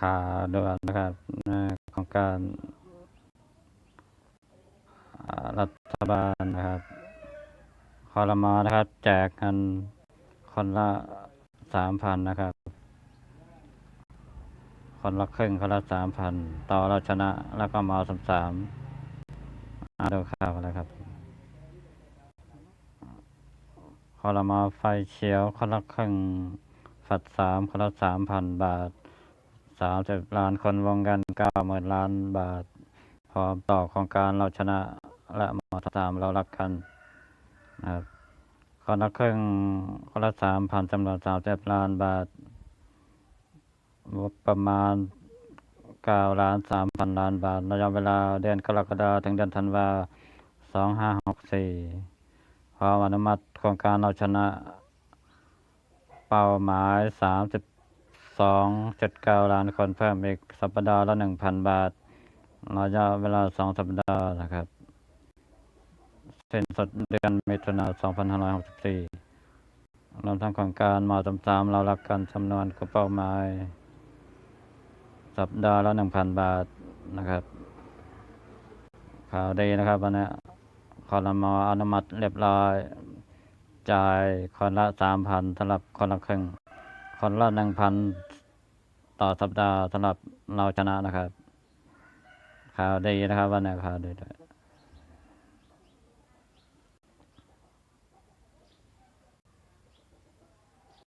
ข่าวด่วนนะครับของการรัฐบาลนะครับคอรมอนะครับ แจกเงินคนละสามพันนะครับ คนละครึ่งคนละสามพันต่อเราชนะแล้วก็มาสามสามอาดูข่าวนเลยครับคอรมอไฟเขียวคนละครึ่งฝัดสามคนละสามพันบาท สามสิบล้านคนวงเงินเก้าหมื่นล้านบาท พร้อมต่อโครงการเราชนะและมอสามเรารักกันนะครับคนละครึ่งคนละสามพันจำนวนสามสิบล้านบาทงบประมาณเก้าล้านสามพันล้านบาทระยะเวลาเดือนกรกฎาคมถึงเดือนธันวาสองห้าหกสี่พร้อมอนุมัติโครงการเราชนะ เป้าหมายสามสิบ สองจุดเก้าล้านคนเพิ่มอีกสัปดาห์ละหนึ่งพันบาทระยะเวลาสองสัปดาห์นะครับเส้นสดเดือนมิถุนายนสองพันห้าร้อยหกสิบสี่รวมทั้งโครงการมาตามตามเรารักกันจำนวนกับเป้าหมาย สัปดาห์ละหนึ่งพันบาทนะครับ ข่าวดีนะครับวันนี้คอรมออนุมัติเรียบร้อย จ่ายคนละสามพันสำหรับคนละครึ่ง คนละหนึ่งพันต่อสัปดาห์สำหรับเราชนะนะครับ ข่าวดีนะครับวันนี้ข่าวดีด้วย